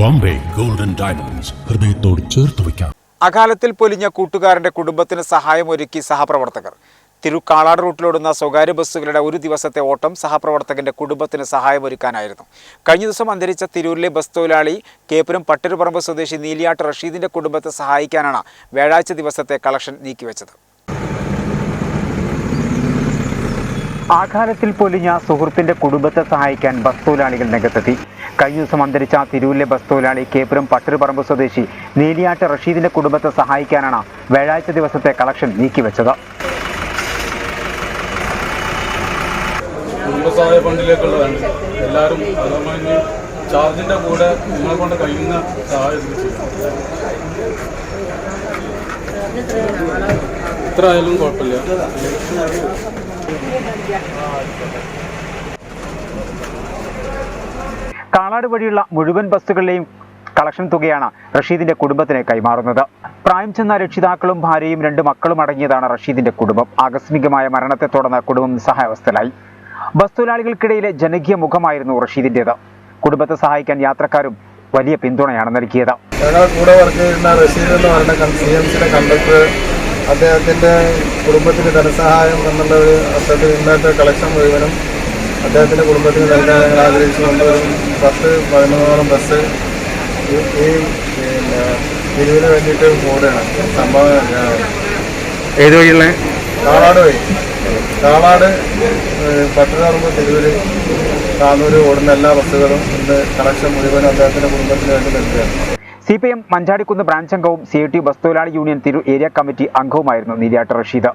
Bombay golden diamonds. ഹൃദയത്തോട് ചേർത്ത് വയ്ക്കാം. അകാലത്തിൽ പൊലിഞ്ഞ കൂട്ടുകാരന്റെ കുടുംബത്തിന് സഹായമൊരുക്കി സഹപ്രവർത്തകർ. തിരുക്കാളാട് റൂട്ടിലോടുന്ന സ്വകാര്യ ബസ്സുകളുടെ ഒരു ദിവസത്തെ ഓട്ടം സഹപ്രവർത്തകന്റെ കുടുംബത്തിന് സഹായമൊരുക്കാനായിരുന്നു കഴിഞ്ഞ ദിവസം അന്തരിച്ച തിരൂരിലെ ബസ് തൊഴിലാളി കേപ്പുരം പട്ടരുപറമ്പ് സ്വദേശി നീലിയാട്ട് റഷീദിന്റെ കുടുംബത്തെ സഹായിക്കാനാണ് വ്യാഴാഴ്ച ദിവസത്തെ കളക്ഷൻ നീക്കിവെച്ചത്. ആഘാതത്തിൽ പൊലിഞ്ഞ സുഹൃത്തിന്റെ കുടുംബത്തെ സഹായിക്കാൻ ബസ് തൊഴിലാളികൾ രംഗത്തെത്തി. കഴിഞ്ഞ ദിവസം അന്തരിച്ച തിരൂരിലെ ബസ് തൊഴിലാളി കേപ്പുരം പട്ടരുപറമ്പ് സ്വദേശി നീലിയാട്ട് റഷീദിന്റെ കുടുംബത്തെ സഹായിക്കാനാണ് വ്യാഴാഴ്ച ദിവസത്തെ കളക്ഷൻ നീക്കിവെച്ചത്. കുടുംബസഹായ ഫണ്ടിലേക്കുള്ളതാണ് എല്ലാവരും അതുമായി ചാർജിന്റെ കൂടെ നിങ്ങളെ കൊണ്ട് കഴിയുന്ന സഹായം എത്ര ആയാലും കുഴപ്പമില്ല. കാളാട് വഴിയുള്ള മുഴുവൻ ബസ്സുകളിലെയും കളക്ഷൻ തുകയാണ് റഷീദിന്റെ കുടുംബത്തിന് കൈമാറുന്നത്. പ്രായം ചെന്ന രക്ഷിതാക്കളും ഭാര്യയും രണ്ട് മക്കളും അടങ്ങിയതാണ് റഷീദിന്റെ കുടുംബം. ആകസ്മികമായ മരണത്തെ തുടർന്ന് കുടുംബം നിസ്സഹായാവസ്ഥയിലായി. ബസ് തൊഴിലാളികൾക്കിടയിലെ ജനകീയ മുഖമായിരുന്നു റഷീദിന്റേത്. കുടുംബത്തെ സഹായിക്കാൻ യാത്രക്കാരും വലിയ പിന്തുണയാണ് നൽകിയത്. ഞങ്ങളുടെ കൂടെ വർക്ക് ചെയ്യുന്ന റഷീദ് എന്ന് പറയുന്ന കണ്ടക്ടർ അദ്ദേഹത്തിന്റെ കുടുംബത്തിന് ധനസഹായം എന്നുള്ള ഒരു ഇന്നത്തെ കളക്ഷൻ മുഴുവനും അദ്ദേഹത്തിന്റെ കുടുംബത്തിന് നൽകാൻ ഞങ്ങൾ ആഗ്രഹിച്ചുകൊണ്ട് ഒരു പത്ത് പതിനൊന്നോളം ബസ് ഈ ഈ പിന്നെ തിരുവിന് വേണ്ടിയിട്ട് ഓടുകയാണ്. സംഭവം ഏത് വഴിയുള്ള? കാളാട് വഴി. കാളാട് പട്ടണറുമ്പ് തിരുവൂര് താന്നൂര് ഓടുന്ന എല്ലാ ബസ്സുകളും ഇന്ന് കണക്ഷൻ മുഴുവനും അദ്ദേഹത്തിന്റെ കുടുംബത്തിന് വേണ്ടി നൽകുകയാണ്. C P M Manjadikkunnu branch അംഗവും സി ഐ ടി ബസ് തൊഴിലാളി യൂണിയൻ തിരു ഏരിയ കമ്മിറ്റി അംഗവുമായിരുന്നു നിര്യാട്ട് റഷീദ്.